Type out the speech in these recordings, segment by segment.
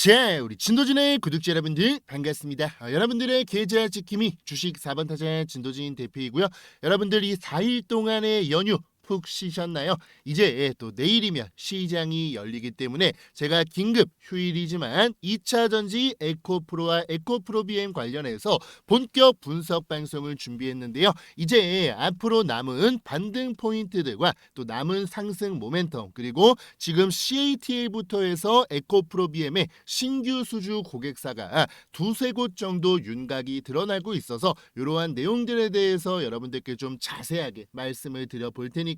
자, 우리 진도진의 구독자 여러분들 반갑습니다. 어, 여러분들의 계좌 지킴이 주식 4번 타자 진도진 대표이고요. 여러분들 이 4일 동안의 연휴 푹 쉬셨나요? 이제 또 내일이면 시장이 열리기 때문에 제가 긴급 휴일이지만 2차 전지 에코프로와 에코프로 BM 관련해서 본격 분석 방송을 준비했는데요. 이제 앞으로 남은 반등 포인트들과 또 남은 상승 모멘텀 그리고 지금 CATL부터 해서 에코프로 BM의 신규 수주 고객사가 두세 곳 정도 윤곽이 드러나고 있어서 이러한 내용들에 대해서 여러분들께 좀 자세하게 말씀을 드려 볼 테니까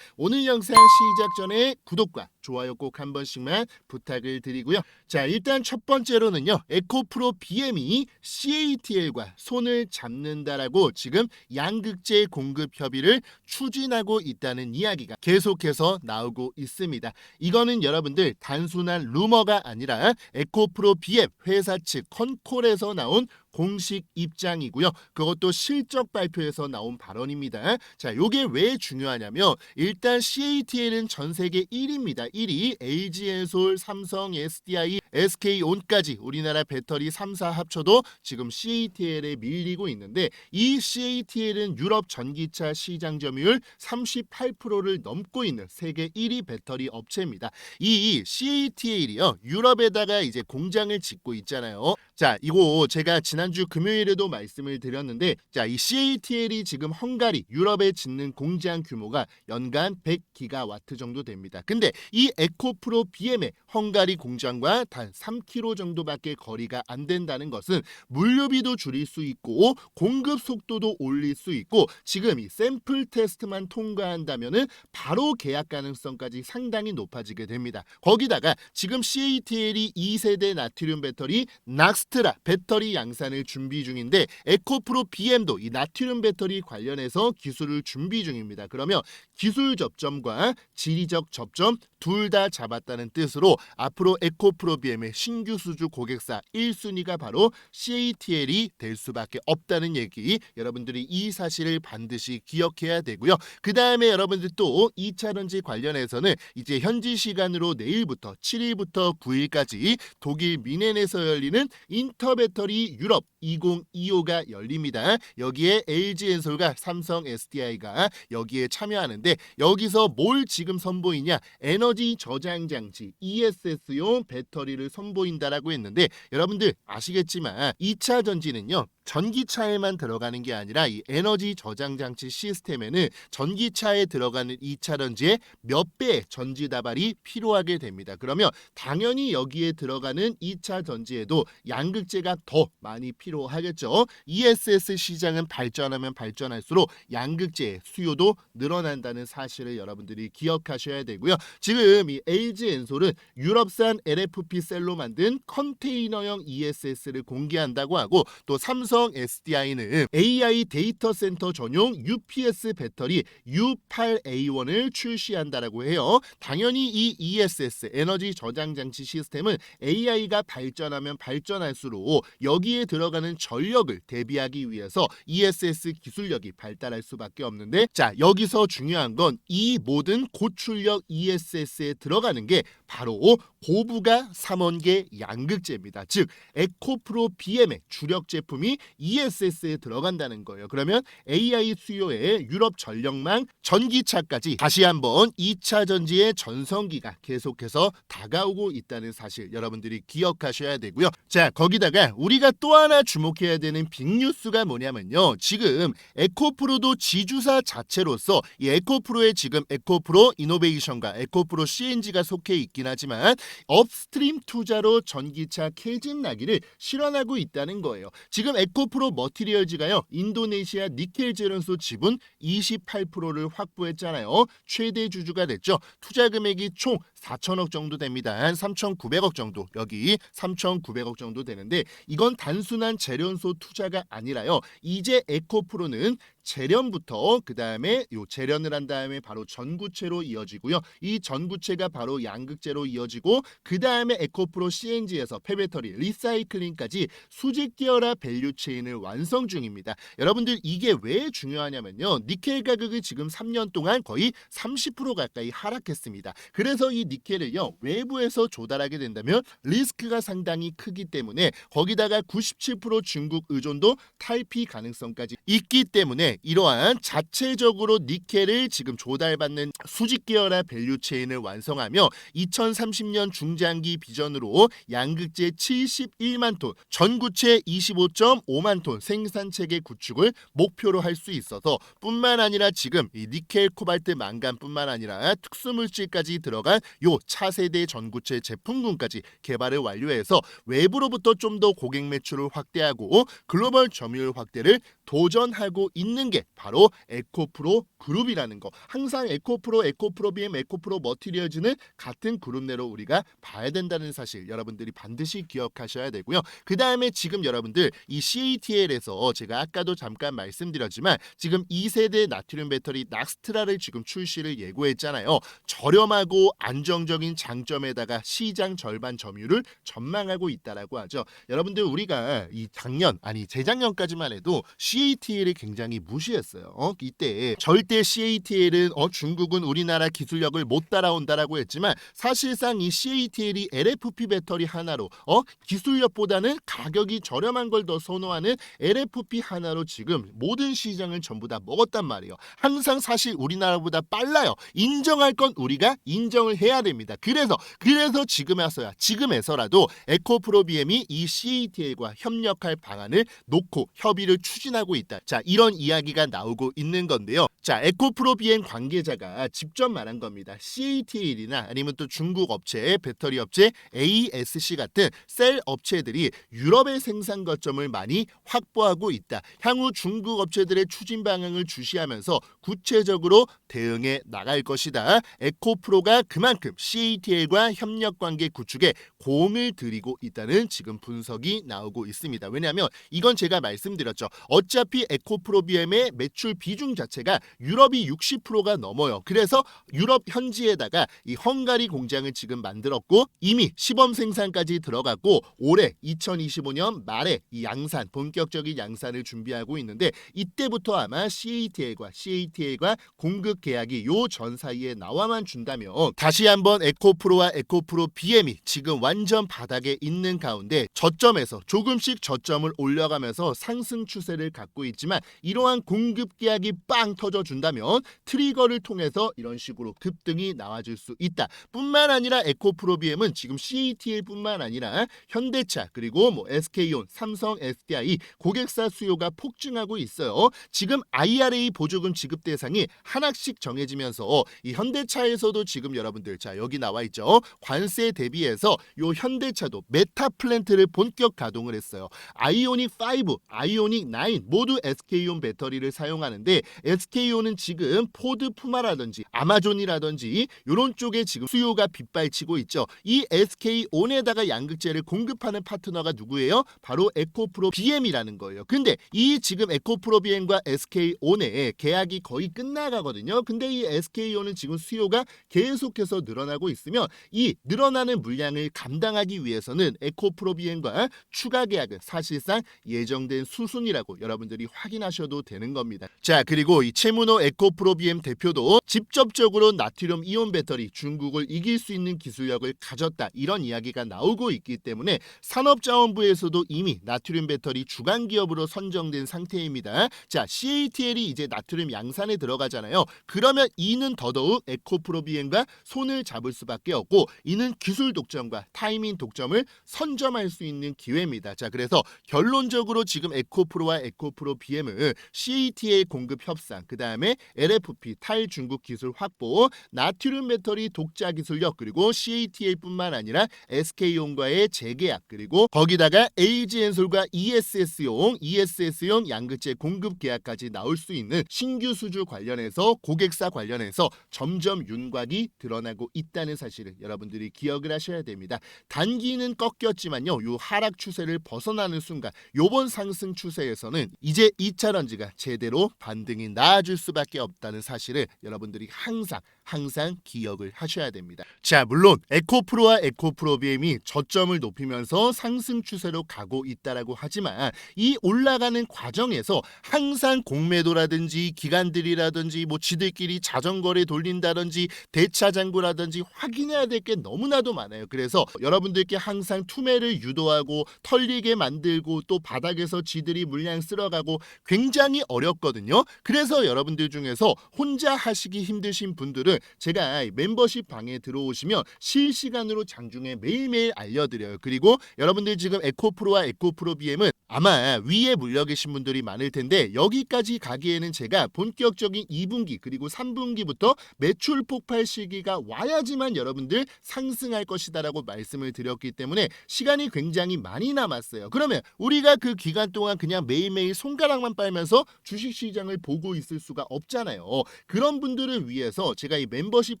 오늘 영상 시작 전에 구독과 좋아요 꼭 한 번씩만 부탁을 드리고요. 자, 일단 첫 번째로는요. 에코프로 BM이 CATL과 손을 잡는다라고 지금 양극재 공급 협의를 추진하고 있다는 이야기가 계속해서 나오고 있습니다. 이거는 여러분들 단순한 루머가 아니라 에코프로 BM 회사 측 컨콜에서 나온 공식 입장이고요. 그것도 실적 발표에서 나온 발언입니다. 자, 요게 왜 중요하냐면 일단 CATL은 전 세계 1위입니다. 1위 LG엔솔, 삼성, SDI, SK온까지 우리나라 배터리 3사 합쳐도 지금 CATL에 밀리고 있는데 이 CATL은 유럽 전기차 시장 점유율 38%를 넘고 있는 세계 1위 배터리 업체입니다. 이 CATL이요. 유럽에다가 이제 공장을 짓고 있잖아요. 자, 이거 제가 지난 주 금요일에도 말씀을 드렸는데 자, 이 CATL이 지금 헝가리, 유럽에 짓는 공장 규모가 연간 100기가와트 정도 됩니다. 근데 이 에코프로 BM의 헝가리 공장과 단 3km 정도밖에 거리가 안 된다는 것은 물류비도 줄일 수 있고 공급 속도도 올릴 수 있고 지금 이 샘플 테스트만 통과한다면은 바로 계약 가능성까지 상당히 높아지게 됩니다. 거기다가 지금 CATL이 2세대 나트륨 배터리 낙스트라 배터리 양산 을 준비 중인데 에코프로 BM도 이 나트륨 배터리 관련해서 기술을 준비 중입니다. 그러면 기술 접점과 지리적 접점 둘 다 잡았다는 뜻으로 앞으로 에코프로 BM의 신규 수주 고객사 1순위가 바로 CATL이 될 수밖에 없다는 얘기 여러분들이 이 사실을 반드시 기억해야 되고요. 그 다음에 여러분들 또 2차 런지 관련해서는 이제 현지 시간으로 내일부터 7일부터 9일까지 독일 미넨에서 열리는 인터배터리 유럽 2025가 열립니다. 여기에 LG엔솔과 삼성 SDI가 여기에 참여하는데 여기서 뭘 지금 선보이냐? 에너지 저장 장치 ESS용 배터리를 선보인다라고 했는데 여러분들 아시겠지만 2차 전지는요. 전기차에만 들어가는 게 아니라 이 에너지 저장 장치 시스템에는 전기차에 들어가는 2차 전지의 몇 배의 전지 다발이 필요하게 됩니다. 그러면 당연히 여기에 들어가는 2차 전지에도 양극재가 더 많이 필요하겠죠. ESS 시장은 발전하면 발전할수록 양극재의 수요도 늘어난다는 사실을 여러분들이 기억하셔야 되고요. 지금 이 LG 엔솔은 유럽산 LFP 셀로 만든 컨테이너형 ESS를 공개한다고 하고 또 삼성 SDI는 AI 데이터 센터 전용 UPS 배터리 U8A1을 출시한다라고 해요. 당연히 이 ESS 에너지 저장 장치 시스템은 AI가 발전하면 발전할수록 여기에 들어가는 전력을 대비하기 위해서 ESS 기술력이 발달할 수밖에 없는데 자 여기서 중요한 건 이 모든 고출력 ESS에 들어가는 게 바로 고부가 삼원계 양극재입니다. 즉 에코프로 BM의 주력 제품이 ESS에 들어간다는 거예요. 그러면 AI 수요에 유럽 전력망 전기차까지 다시 한번 2차 전지의 전성기가 계속해서 다가오고 있다는 사실 여러분들이 기억하셔야 되고요. 자, 거기다가 우리가 또 하나 주목해야 되는 빅뉴스가 뭐냐면요. 지금 에코프로도 지주사 자체로서 이 에코프로의 지금 에코프로 이노베이션과 에코프로 CNG가 속해 있긴 하지만 업스트림 투자로 전기차 캐진 나기를 실현하고 있다는 거예요. 지금 에코 프로 머티리얼즈가요. 인도네시아 니켈 제련소 지분 28%를 확보했잖아요. 최대 주주가 됐죠. 투자 금액이 총 4천억 정도 됩니다. 한 3,900억 정도. 여기 3,900억 정도 되는데 이건 단순한 재련소 투자가 아니라요. 이제 에코프로는 재련부터 그 다음에 요 재련을 한 다음에 바로 전구체로 이어지고요. 이 전구체가 바로 양극재로 이어지고 그 다음에 에코프로 CNG에서 폐배터리 리사이클링까지 수직 계열화 밸류 체인을 완성 중입니다. 여러분들 이게 왜 중요하냐면요. 니켈 가격이 지금 3년 동안 거의 30% 가까이 하락했습니다. 그래서 이 니켈을요 외부에서 조달하게 된다면 리스크가 상당히 크기 때문에 거기다가 97% 중국 의존도 탈피 가능성까지 있기 때문에 이러한 자체적으로 니켈을 지금 조달받는 수직 계열화 밸류 체인을 완성하며 2030년 중장기 비전으로 양극재 71만 톤, 전구체 25.5만 톤 생산 체계 구축을 목표로 할 수 있어서 뿐만 아니라 지금 이 니켈, 코발트, 망간뿐만 아니라 특수 물질까지 들어간 요 차세대 전구체 제품군까지 개발을 완료해서 외부로부터 좀 더 고객 매출을 확대하고 글로벌 점유율 확대를 도전하고 있는 게 바로 에코프로 그룹이라는 거. 항상 에코프로, 에코프로 BM, 에코프로 머티리얼즈는 같은 그룹 내로 우리가 봐야 된다는 사실 여러분들이 반드시 기억하셔야 되고요. 그 다음에 지금 여러분들 이 CATL에서 제가 아까도 잠깐 말씀드렸지만 지금 2세대 나트륨 배터리 낙스트라를 지금 출시를 예고했잖아요. 저렴하고 안정적인 장점에다가 시장 절반 점유율을 전망하고 있다라고 하죠. 여러분들 우리가 이 작년 아니 재작년까지만 해도 CATL 을 굉장히 무시했어요. 어? 이때 절대 CATL은 어 중국은 우리나라 기술력을 못 따라온다라고 했지만 사실상 이 CATL이 LFP 배터리 하나로 어 기술력보다는 가격이 저렴한 걸 더 선호하는 LFP 하나로 지금 모든 시장을 전부 다 먹었단 말이에요. 항상 사실 우리나라보다 빨라요. 인정할 건 우리가 인정을 해야 됩니다. 그래서 그래서 지금에서야 지금에서라도 에코프로 BM이 이 CATL과 협력할 방안을 놓고 협의를 추진하고 있다. 자 이런 이야기가 나오고 있는 건데요. 자 에코프로 BM 관계자가 직접 말한 겁니다. CATL이나 아니면 또 중국 업체, 배터리 업체 ASC 같은 셀 업체들이 유럽의 생산 거점을 많이 확보하고 있다. 향후 중국 업체들의 추진 방향을 주시하면서 구체적으로 대응해 나갈 것이다. 에코프로가 그만큼 CATL과 협력 관계 구축에 공을 들이고 있다는 지금 분석이 나오고 있습니다. 왜냐하면 이건 제가 말씀드렸죠. 어차 피 에코프로 BM의 매출 비중 자체가 유럽이 60%가 넘어요. 그래서 유럽 현지에다가 이 헝가리 공장을 지금 만들었고 이미 시범 생산까지 들어갔고 올해 2025년 말에 이 양산 본격적인 양산을 준비하고 있는데 이때부터 아마 CATL과 CATL과 공급 계약이 요 전 사이에 나와만 준다면 다시 한번 에코프로와 에코프로 BM이 지금 완전 바닥에 있는 가운데 저점에서 조금씩 저점을 올려가면서 상승 추세를 갖고 있지만 이러한 공급 계약이 빵 터져 준다면 트리거를 통해서 이런 식으로 급등이 나와줄 수 있다. 뿐만 아니라 에코프로 BM은 지금 CATL뿐만 아니라 현대차 그리고 뭐 SK온, 삼성, SDI 고객사 수요가 폭증하고 있어요. 지금 IRA 보조금 지급 대상이 하나씩 정해지면서 이 현대차에서도 지금 여러분들 자 여기 나와 있죠. 관세 대비해서 요 현대차도 메타 플랜트를 본격 가동을 했어요. 아이오닉 5, 아이오닉 9 모두 SK온 배터리를 사용하는데 SK온은 지금 포드 푸마라든지 아마존이라든지 이런 쪽에 지금 수요가 빗발치고 있죠. 이 SK온에다가 양극재를 공급하는 파트너가 누구예요? 바로 에코프로 BM이라는 거예요. 근데 이 지금 에코프로 BM과 SK온의 계약이 거의 끝나가거든요. 근데 이 SK온은 지금 수요가 계속해서 늘어나고 있으면 이 늘어나는 물량을 감당하기 위해서는 에코프로 BM과 추가 계약은 사실상 예정된 수순이라고 여러분 들이 확인하셔도 되는 겁니다. 자 그리고 이 채무노 에코프로 BM 대표도 직접적으로 나트륨 이온 배터리 중국을 이길 수 있는 기술력을 가졌다 이런 이야기가 나오고 있기 때문에 산업자원부에서도 이미 나트륨 배터리 주간 기업으로 선정된 상태입니다. 자 CATL이 이제 나트륨 양산에 들어가잖아요. 그러면 이는 더더욱 에코프로 BM과 손을 잡을 수밖에 없고 이는 기술 독점과 타이밍 독점을 선점할 수 있는 기회입니다. 자 그래서 결론적으로 지금 에코프로와 에코 프로 BM을 CATL 공급 협상 그 다음에 LFP 탈중국 기술 확보 나트륨 배터리 독자 기술력 그리고 CATL뿐만 아니라 SK온과의 재계약 그리고 거기다가 AG엔솔과 ESS용 ESS용 양극재 공급 계약까지 나올 수 있는 신규 수주 관련해서 고객사 관련해서 점점 윤곽이 드러나고 있다는 사실을 여러분들이 기억을 하셔야 됩니다. 단기는 꺾였지만요. 요 하락 추세를 벗어나는 순간 요번 상승 추세에서는 이제 2차 런지가 제대로 반등이 나아질 수밖에 없다는 사실을 여러분들이 항상 항상 기억을 하셔야 됩니다. 자, 물론 에코프로와 에코프로 BM이 저점을 높이면서 상승 추세로 가고 있다라고 하지만 이 올라가는 과정에서 항상 공매도라든지 기관들이라든지 뭐 지들끼리 자전거를 돌린다든지 대차 장구라든지 확인해야 될 게 너무나도 많아요. 그래서 여러분들께 항상 투매를 유도하고 털리게 만들고 또 바닥에서 지들이 물량 쓸어가고 굉장히 어렵거든요. 그래서 여러분들 중에서 혼자 하시기 힘드신 분들은 제가 멤버십 방에 들어오시면 실시간으로 장중에 매일매일 알려드려요. 그리고 여러분들 지금 에코프로와 에코프로 BM은 아마 위에 물려 계신 분들이 많을 텐데 여기까지 가기에는 제가 본격적인 2분기 그리고 3분기부터 매출 폭발 시기가 와야지만 여러분들 상승할 것이다라고 말씀을 드렸기 때문에 시간이 굉장히 많이 남았어요. 그러면 우리가 그 기간 동안 그냥 매일매일 손가락만 빨면서 주식 시장을 보고 있을 수가 없잖아요. 그런 분들을 위해서 제가 이 멤버십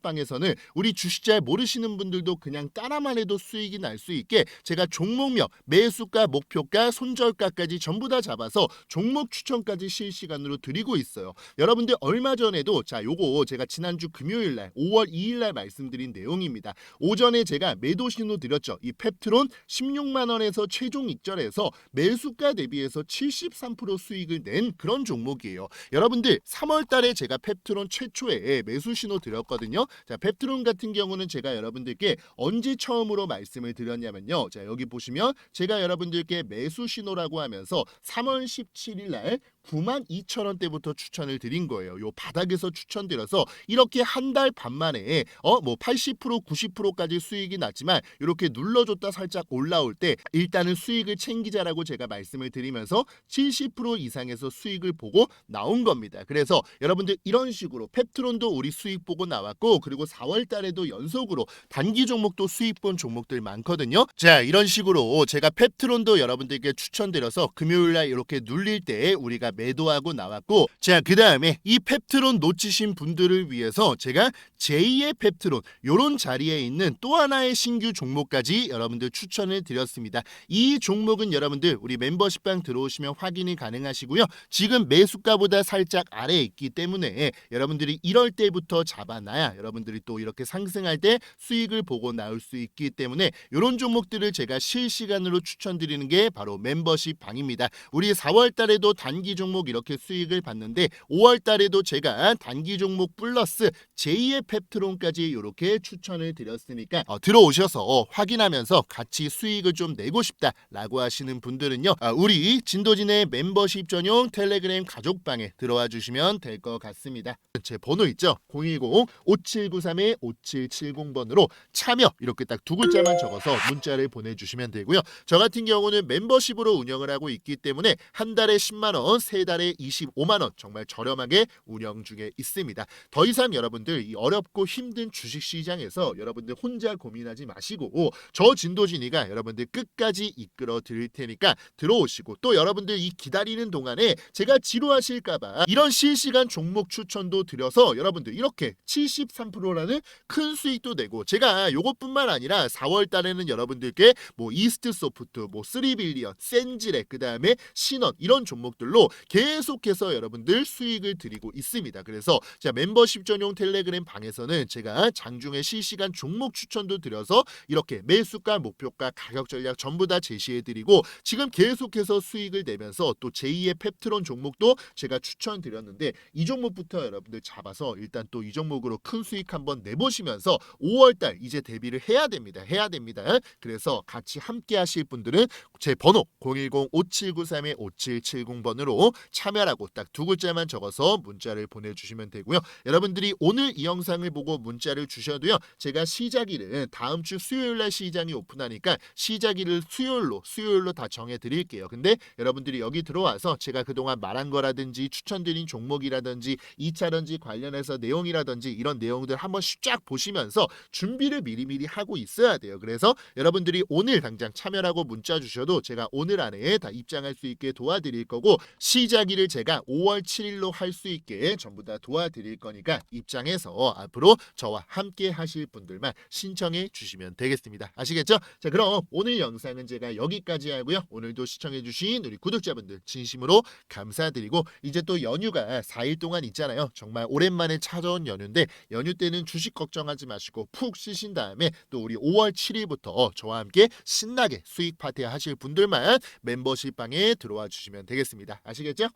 방에서는 우리 주식 잘 모르시는 분들도 그냥 따라만 해도 수익이 날 수 있게 제가 종목명, 매수가, 목표가, 손절가까지 전부 다 잡아서 종목 추천까지 실시간으로 드리고 있어요. 여러분들 얼마 전에도 자 요거 제가 지난주 금요일 날 5월 2일 날 말씀드린 내용입니다. 오전에 제가 매도 신호 드렸죠. 이 펩트론 16만 원에서 최종 익절해서 매수가 대비해서 73% 수익을 낸 그런 종목이에요. 여러분들 3월 달에 제가 펩트론 최초에 매수 신호 드렸 거든요. 자, 펩트론 같은 경우는 제가 여러분들께 언제 처음으로 말씀을 드렸냐면요. 자, 여기 보시면 제가 여러분들께 매수 신호라고 하면서 3월 17일 날 9만 2천 원대부터 추천을 드린 거예요. 요 바닥에서 추천드려서 이렇게 한 달 반 만에 어 뭐 80% 90%까지 수익이 났지만 이렇게 눌러줬다 살짝 올라올 때 일단은 수익을 챙기자라고 제가 말씀을 드리면서 70% 이상에서 수익을 보고 나온 겁니다. 그래서 여러분들 이런 식으로 펩트론도 우리 수익 보고 나왔고 그리고 4월 달에도 연속으로 단기 종목도 수익 본 종목들 많거든요. 자 이런 식으로 제가 펩트론도 여러분들께 추천드려서 금요일 날 이렇게 눌릴 때 우리가 매도하고 나왔고 자 그 다음에 이 펩트론 놓치신 분들을 위해서 제가 제2의 펩트론 요런 자리에 있는 또 하나의 신규 종목까지 여러분들 추천을 드렸습니다. 이 종목은 여러분들 우리 멤버십방 들어오시면 확인이 가능하시고요. 지금 매수가보다 살짝 아래에 있기 때문에 여러분들이 이럴 때부터 잡아놔야 여러분들이 또 이렇게 상승할 때 수익을 보고 나올 수 있기 때문에 이런 종목들을 제가 실시간으로 추천드리는 게 바로 멤버십 방입니다. 우리 4월 달에도 단기 종목 이렇게 수익을 봤는데 5월 달에도 제가 단기 종목 플러스 제2의 펩트론까지 이렇게 추천을 드렸으니까 어, 들어오셔서 확인하면서 같이 수익을 좀 내고 싶다라고 하시는 분들은요. 아, 우리 진도진의 멤버십 전용 텔레그램 가족방에 들어와 주시면 될 것 같습니다. 제 번호 있죠? 010-5793-5770번으로 참여 이렇게 딱 두 글자만 적어서 문자를 보내주시면 되고요. 저 같은 경우는 멤버십으로 운영을 하고 있기 때문에 한 달에 10만 원, 세 달에 25만 원 정말 저렴하게 운영 중에 있습니다. 더 이상 여러분들 이 어렵고 힘든 주식 시장에서 여러분들 혼자 고민하지 마시고 저 진도진이가 여러분들 끝까지 이끌어 드릴 테니까 들어오시고 또 여러분들 이 기다리는 동안에 제가 지루하실까봐 이런 실시간 종목 추천도 드려서 여러분들 이렇게 73%라는 큰 수익도 내고 제가 요것뿐만 아니라 4월 달에는 여러분들께 뭐 이스트 소프트, 뭐 3빌리언, 센지렉 그 다음에 신원 이런 종목들로 계속해서 여러분들 수익을 드리고 있습니다. 그래서 자 멤버십 전용 텔레그램 방에서는 제가 장중에 실시간 종목 추천도 드려서 이렇게 매수가, 목표가, 가격 전략 전부 다 제시해 드리고 지금 계속해서 수익을 내면서 또 제2의 펩트론 종목도 제가 추천드렸는데 이 종목부터 여러분들 잡아서 일단 또 이 종목으로 큰 수익 한번 내보시면서 5월달 이제 데뷔를 해야 됩니다. 해야 됩니다. 그래서 같이 함께 하실 분들은 제 번호 010-5793-5770번으로 참여라고 딱 두 글자만 적어서 문자를 보내주시면 되고요. 여러분들이 오늘 이 영상을 보고 문자를 주셔도요. 제가 시작일은 다음 주 수요일 날 시장이 오픈하니까 시작일을 수요일로 수요일로 다 정해 드릴게요. 근데 여러분들이 여기 들어와서 제가 그동안 말한 거라든지 추천드린 종목이라든지 2차 런지 관련해서 내용이라든지 이런 내용들 한번 쫙 보시면서 준비를 미리미리 하고 있어야 돼요. 그래서 여러분들이 오늘 당장 참여라고 문자 주셔도 제가 오늘 안에 다 입장할 수 있게 도와드릴 거고 시 작일을 제가 5월 7일로 할 수 있게 전부 다 도와드릴 거니까 입장해서 앞으로 저와 함께 하실 분들만 신청해 주시면 되겠습니다. 아시겠죠? 자, 그럼 오늘 영상은 제가 여기까지 하고요. 오늘도 시청해 주신 우리 구독자분들 진심으로 감사드리고 이제 또 연휴가 4일 동안 있잖아요. 정말 오랜만에 찾아온 연휴인데 연휴 때는 주식 걱정하지 마시고 푹 쉬신 다음에 또 우리 5월 7일부터 저와 함께 신나게 수익 파티 하실 분들만 멤버십 방에 들어와 주시면 되겠습니다. 아시겠죠?